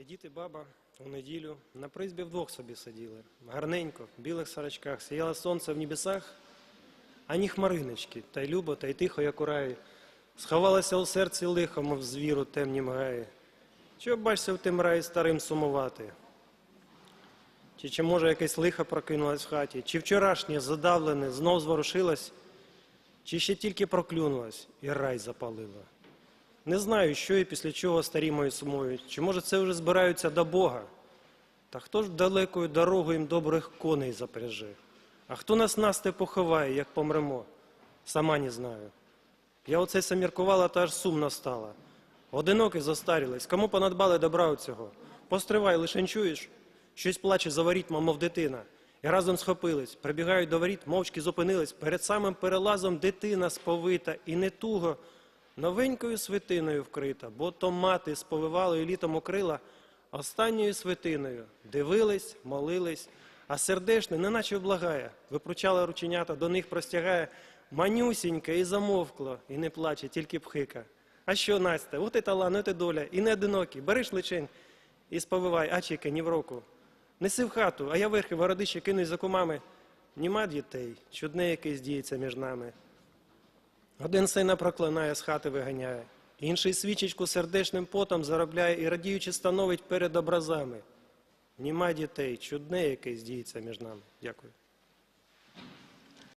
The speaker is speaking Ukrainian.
Дід баба у неділю на призбі вдвох собі сиділи. Гарненько, в білих сорочках, сіяло сонце в небесах, ані хмариночки, та й любо, та й тихо, як у раї. Сховалося у серці лихо, мов звіру темні мгаї. Чого бачся в тим раї старим сумувати? Чи, чи може якесь лихо прокинулось в хаті, чи вчорашнє задавлене знов зворушилось, чи ще тільки проклюнулось і рай запалило. Не знаю, що і після чого старі мої сумують, чи може це вже збираються до Бога. Та хто ж далекою дорогою їм добрих коней запряже? А хто нас насте поховає, як помремо? Сама не знаю. Я оце саміркувала, та аж сумно стала. Одинокий застарілись, кому понадбали добра у цього? Постривай, лишень чуєш? Щось плаче за ворітьма, мов дитина. І разом схопились, прибігають до воріт, мовчки зупинились. Перед самим перелазом дитина сповита і не туго, новенькою свитиною вкрита, бо то мати з повивалою літом укрила останньою свитиною. Дивились, молились, а сердешне, неначе облагає, випручала рученята, до них простягає, манюсінька і замовкло, і не плаче, тільки пхика. А що, Настя, от і талан, от і доля, і не одинокий, береш личень і сповивай, а чіка, ні в року. Неси в хату, а я верхи в городище кинусь за кумами. Нема дітей, чудне якесь діється між нами. Один сина проклинає, з хати виганяє, інший свічечку сердечним потом заробляє і радіючи становить перед образами. Нема дітей, чудне якесь діється між нами. Дякую.